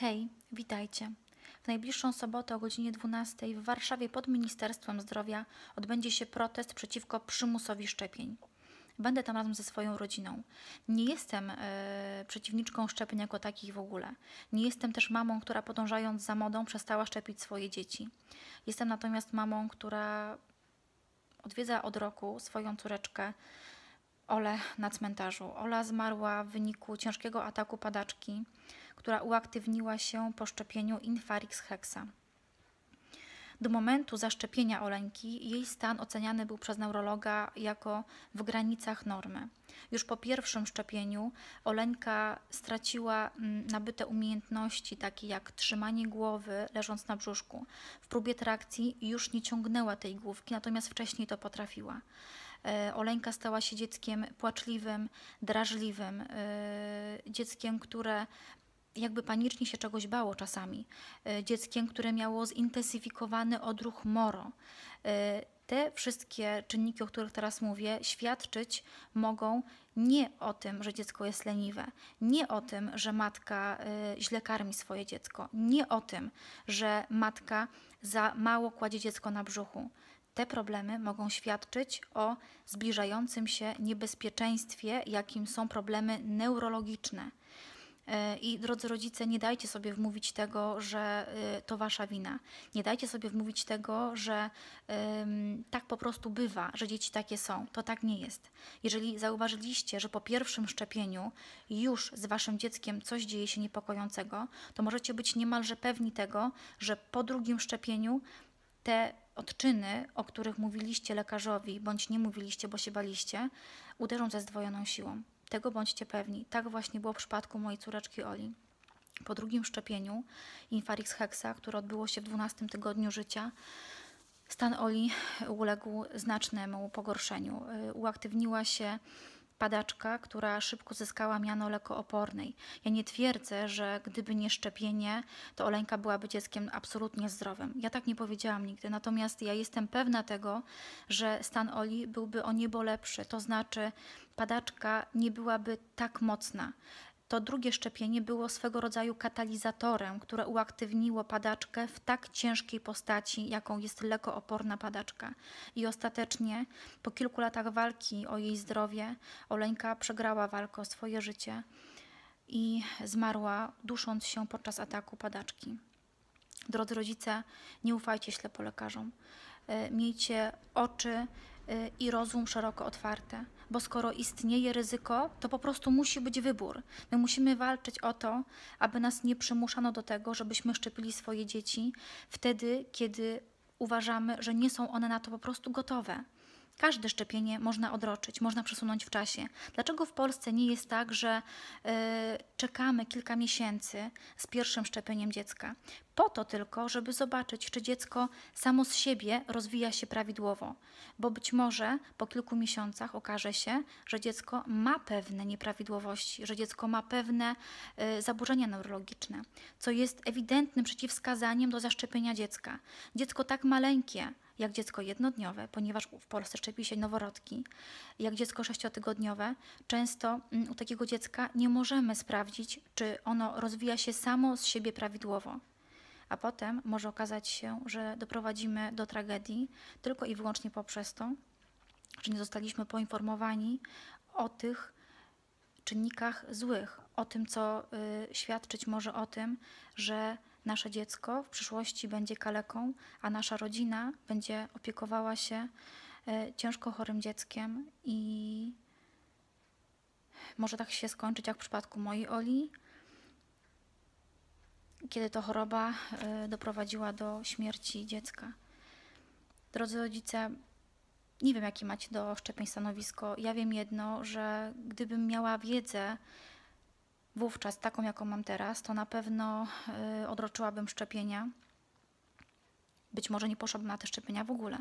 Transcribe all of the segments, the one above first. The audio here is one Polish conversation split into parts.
Hej, witajcie. W najbliższą sobotę o godzinie 12 w Warszawie pod Ministerstwem Zdrowia odbędzie się protest przeciwko przymusowi szczepień. Będę tam razem ze swoją rodziną. Nie jestem e, przeciwniczką szczepień jako takich w ogóle. Nie jestem też mamą, która podążając za modą przestała szczepić swoje dzieci. Jestem natomiast mamą, która odwiedza od roku swoją córeczkę Ole na cmentarzu. Ola zmarła w wyniku ciężkiego ataku padaczki, która uaktywniła się po szczepieniu Infarix Hexa. Do momentu zaszczepienia Oleńki jej stan oceniany był przez neurologa jako w granicach normy. Już po pierwszym szczepieniu Oleńka straciła mm, nabyte umiejętności, takie jak trzymanie głowy leżąc na brzuszku. W próbie trakcji już nie ciągnęła tej główki, natomiast wcześniej to potrafiła. E, Oleńka stała się dzieckiem płaczliwym, drażliwym, e, dzieckiem, które jakby panicznie się czegoś bało czasami, e, dzieckiem, które miało zintensyfikowany odruch moro. Te wszystkie czynniki, o których teraz mówię, świadczyć mogą nie o tym, że dziecko jest leniwe, nie o tym, że matka źle karmi swoje dziecko, nie o tym, że matka za mało kładzie dziecko na brzuchu te problemy mogą świadczyć o zbliżającym się niebezpieczeństwie, jakim są problemy neurologiczne. E, I drodzy rodzice, nie dajcie sobie wmówić tego, że e, to wasza wina. Nie dajcie sobie wmówić tego, że um, tak po prostu bywa, że dzieci takie są. To tak nie jest. Jeżeli zauważyliście, że po pierwszym szczepieniu już z waszym dzieckiem coś dzieje się niepokojącego, to możecie być niemalże pewni tego, że po drugim szczepieniu te odczyny, o których mówiliście lekarzowi, bądź nie mówiliście, bo się baliście, uderzą ze zdwojoną siłą. Tego bądźcie pewni. Tak właśnie było w przypadku mojej córeczki Oli. Po drugim szczepieniu Infarix Hexa, które odbyło się w 12 tygodniu życia, stan Oli uległ znacznemu pogorszeniu. Uaktywniła się padaczka, która szybko zyskała miano lekoopornej. Ja nie twierdzę, że gdyby nie szczepienie, to Oleńka byłaby dzieckiem absolutnie zdrowym. Ja tak nie powiedziałam nigdy. Natomiast ja jestem pewna tego, że stan Oli byłby o niebo lepszy. To znaczy padaczka nie byłaby tak mocna to drugie szczepienie było swego rodzaju katalizatorem, które uaktywniło padaczkę w tak ciężkiej postaci, jaką jest lekooporna padaczka. I ostatecznie, po kilku latach walki o jej zdrowie, Oleńka przegrała walkę o swoje życie i zmarła, dusząc się podczas ataku padaczki. Drodzy rodzice, nie ufajcie ślepo lekarzom. E, miejcie oczy i rozum szeroko otwarte bo skoro istnieje ryzyko, to po prostu musi być wybór. My musimy walczyć o to, aby nas nie przymuszano do tego, żebyśmy szczepili swoje dzieci wtedy, kiedy uważamy, że nie są one na to po prostu gotowe. Każde szczepienie można odroczyć, można przesunąć w czasie. Dlaczego w Polsce nie jest tak, że y, czekamy kilka miesięcy z pierwszym szczepieniem dziecka? Po to tylko, żeby zobaczyć, czy dziecko samo z siebie rozwija się prawidłowo, bo być może po kilku miesiącach okaże się, że dziecko ma pewne nieprawidłowości, że dziecko ma pewne y, zaburzenia neurologiczne, co jest ewidentnym przeciwwskazaniem do zaszczepienia dziecka. Dziecko tak maleńkie, jak dziecko jednodniowe, ponieważ w Polsce szczepi się noworodki, jak dziecko sześciotygodniowe, często mm, u takiego dziecka nie możemy sprawdzić, czy ono rozwija się samo z siebie prawidłowo. A potem może okazać się, że doprowadzimy do tragedii tylko i wyłącznie poprzez to, że nie zostaliśmy poinformowani o tych czynnikach złych, o tym, co y, świadczyć może o tym, że nasze dziecko w przyszłości będzie kaleką, a nasza rodzina będzie opiekowała się e, ciężko chorym dzieckiem i może tak się skończyć jak w przypadku mojej Oli, kiedy to choroba e, doprowadziła do śmierci dziecka. Drodzy rodzice, nie wiem, jakie macie do szczepień stanowisko. Ja wiem jedno, że gdybym miała wiedzę, wówczas taką, jaką mam teraz, to na pewno y, odroczyłabym szczepienia. Być może nie poszłabym na te szczepienia w ogóle,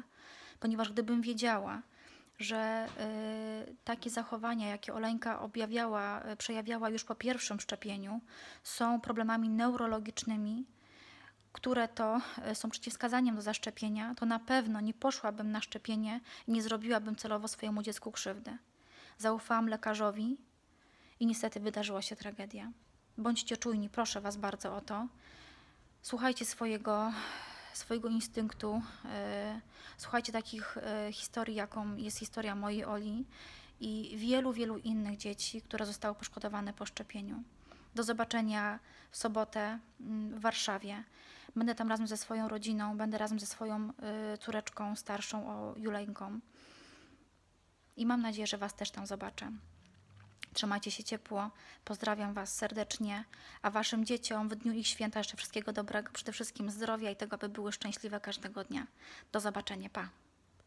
ponieważ gdybym wiedziała, że y, takie zachowania, jakie Oleńka objawiała, y, przejawiała już po pierwszym szczepieniu, są problemami neurologicznymi, które to są przeciwwskazaniem do zaszczepienia, to na pewno nie poszłabym na szczepienie i nie zrobiłabym celowo swojemu dziecku krzywdy. Zaufałam lekarzowi, i niestety wydarzyła się tragedia. Bądźcie czujni, proszę Was bardzo o to. Słuchajcie swojego, swojego instynktu. e, Słuchajcie takich e, historii, jaką jest historia mojej Oli i wielu, wielu innych dzieci, które zostały poszkodowane po szczepieniu. Do zobaczenia w sobotę mm, w Warszawie. Będę tam razem ze swoją rodziną, będę razem ze swoją y, córeczką starszą, o Juleńką. I mam nadzieję, że Was też tam zobaczę. Trzymajcie się ciepło, pozdrawiam Was serdecznie, a Waszym dzieciom w dniu ich święta jeszcze wszystkiego dobrego, przede wszystkim zdrowia i tego, aby były szczęśliwe każdego dnia. Do zobaczenia, pa!